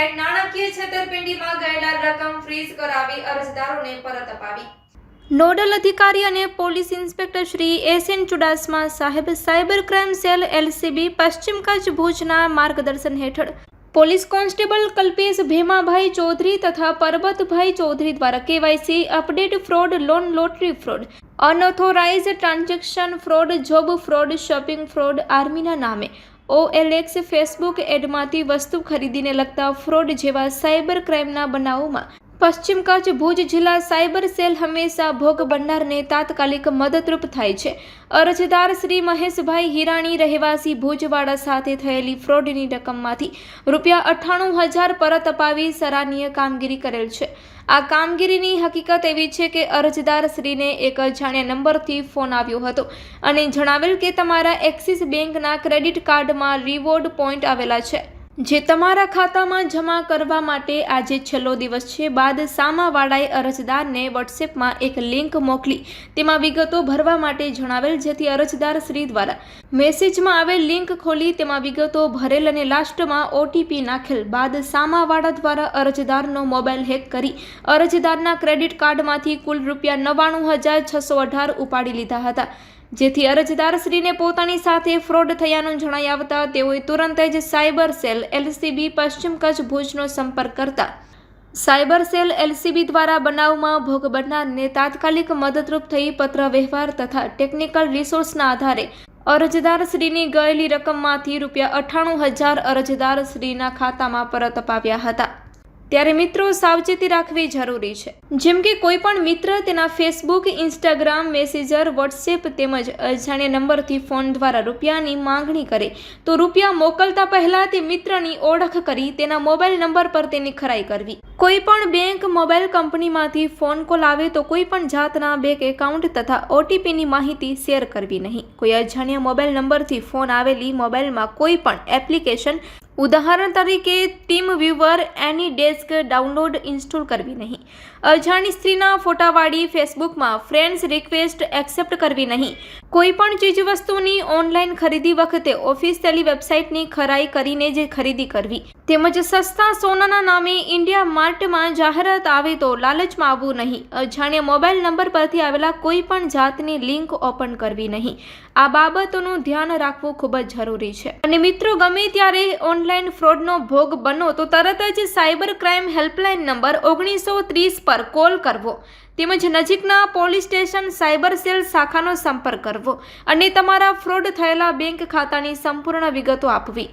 સહિત નાણાકીય છેતરપિંડીમાં ગયેલા રકમ ફ્રીઝ કરાવી અરજદારોને પરત અપાવી. નોડલ અધિકારી અને police inspector Shri S N Chudasama સાહેબ સાયબર ક્રાઇમ સેલ એલસીબી પશ્ચિમ કચ્છ ભુજના માર્ગદર્શન હેઠળ પોલીસ કોન્સ્ટેબલ કલ્પેશ ભેમાભાઈ ચૌધરી તથા પરબતભાઈ ચૌધરી દ્વારા KYC update fraud, loan lottery fraud unauthorise transaction fraud, job fraud, shopping fraud આર્મીના નામે ઓએલએક્સ ફેસબુક એડમાંથી વસ્તુ ખરીદીને લગતા ફ્રોડ જેવા સાયબર ક્રાઇમના બનાવોમાં પશ્ચિમ કચ્છ, ભુજ જિલ્લા સાયબર સેલ હંમેશા ભોગ બનનારને તાત્કાલિક મદદરૂપ થાય છે. અરજદાર શ્રી મહેશભાઈ હિરાણી રહેવાસી ભુજવાડા સાથે થયેલી ફ્રોડની રકમમાંથી રૂપિયા અઠ્ઠાણું હજાર પરત અપાવી સરાહનીય કામગીરી કરેલ છે. આ કામગીરીની હકીકત એવી છે કે અરજદાર શ્રીને એક અજાણ્યા નંબરથી ફોન આવ્યો હતો અને જણાવેલ કે તમારા એક્સિસ બેંકના ક્રેડિટ કાર્ડમાં રિવોર્ડ પોઈન્ટ આવેલા છે. જે તમારા ખાતામાં જમા કરવા માટે આજે છેલ્લો દિવસ છે, બાદ સામાવાળાએ અરજદારને વોટ્સએપમાં એક લિંક મોકલી. તેમાં વિગતો ભરવા માટે જણાવેલ, જેથી અરજદાર શ્રી દ્વારા મેસેજમાં આવેલ લિંક ખોલી, તેમાં વિગતો ભરેલ અને લાસ્ટમાં ઓટીપી નાખેલ. બાદ સામાવાળા દ્વારા અરજદારનો મોબાઈલ હેક કરી, અરજદારના ક્રેડિટ કાર્ડમાંથી કુલ રૂપિયા નવ્વાણું હજાર છસો અઢાર ઉપાડી લીધા હતા. જેથી અરજદારશ્રીને પોતાની સાથે ફ્રોડ થયાનું જણાઈ આવતા તેઓએ તુરંત જ સાયબર સેલ એલસીબી પશ્ચિમ કચ્છ ભુજનો સંપર્ક કરતા. સાયબર સેલ એલસીબી દ્વારા બનાવમાં ભોગ બનનારને તાત્કાલિક મદદરૂપ થઈ પત્ર વ્યવહાર તથા ટેકનિકલ રિસોર્સના આધારે અરજદારશ્રીની ગયેલી રકમમાંથી રૂપિયા અઠ્ઠાણું હજાર અરજદારશ્રીના ખાતામાં પરત અપાવ્યા હતા. ત્યારે મિત્રો સાવચેતી રાખવી જરૂરી છે. જેમ કે કોઈ પણ મિત્ર તેના ફેસબુક ઇન્સ્ટાગ્રામ મેસેજર વોટ્સએપ તેમજ અજાણ્યા નંબરથી ફોન દ્વારા રૂપિયાની માંગણી કરે, તો રૂપિયા મોકલતા પહેલા તે મિત્રની ઓળખ કરી તેના મોબાઈલ નંબર પર તેની ખરાઈ કરવી. કોઈ પણ બેંક, મોબાઈલ કંપનીમાંથી ફોન કોલ આવે તો કોઈ પણ જાતના બેંક એકાઉન્ટ તથા ઓટીપીની માહિતી શેર કરવી નહીં. કોઈ અજાણ્યા મોબાઈલ નંબરથી ફોન આવેલી મોબાઈલમાં કોઈ પણ એપ્લિકેશન ઉદાહરણ તરીકે, ટીમ વ્યુવર એની ડેસ્ક ડાઉનલોડ ઇન્સ્ટોલ કરવી નહીં. અજાણી સ્ત્રીના ફોટાવાળી ફેસબુકમાં ફ્રેન્ડ્સ રિક્વેસ્ટ એક્સેપ્ટ કરવી નહીં. કોઈપણ ચીજવસ્તુની ઓનલાઈન ખરીદી વખતે ઓફિસિયલી વેબસાઇટની ખરાઈ કરીને જ ખરીદી કરવી. તેમજ સસ્તા સોનાના નામે ઇન્ડિયા માર્ટમાં જાહેરાત આવે તો લાલચમાં આવવું નહીં. અજાણ્યા મોબાઈલ નંબર પરથી આવેલા કોઈ પણ જાતની લિંક ઓપન કરવી નહીં. આ બાબતોનું ધ્યાન રાખવું ખૂબ જ જરૂરી છે. અને મિત્રો, ગમે ત્યારે ઓનલાઈન ફ્રોડનો ભોગ બનો, તો તરત જ સાયબર ક્રાઇમ હેલ્પલાઇન નંબર ઓગણીસો ત્રીસ પર કોલ કરવો. તેમજ નજીકના પોલીસ સ્ટેશન સાયબર સેલ શાખાનો સંપર્ક કરવો. અને તમારા ફ્રોડ થયેલા બેંક ખાતાની સંપૂર્ણ વિગતો આપવી.